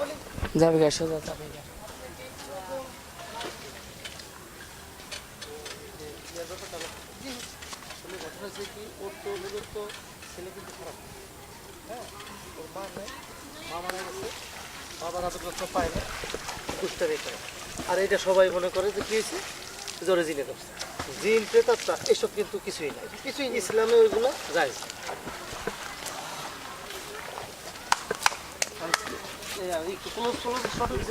বলি যাবে গা সোজা যাবে কি ওর তো ছেলে কিন্তু খারাপ হ্যাঁ ওর মা নেই মা মারা বাবার হাতে সব পায় না। দুষ্টারি করে। আর এটা সবাই মনে করে যে কি হয়েছে? জোরে জিনে করছে জিন, প্রেতাত্মা, এসব কিন্তু কিছুই নাই। কিছুই ইসলামে ওইগুলো যায় একটু কোনো সঠিক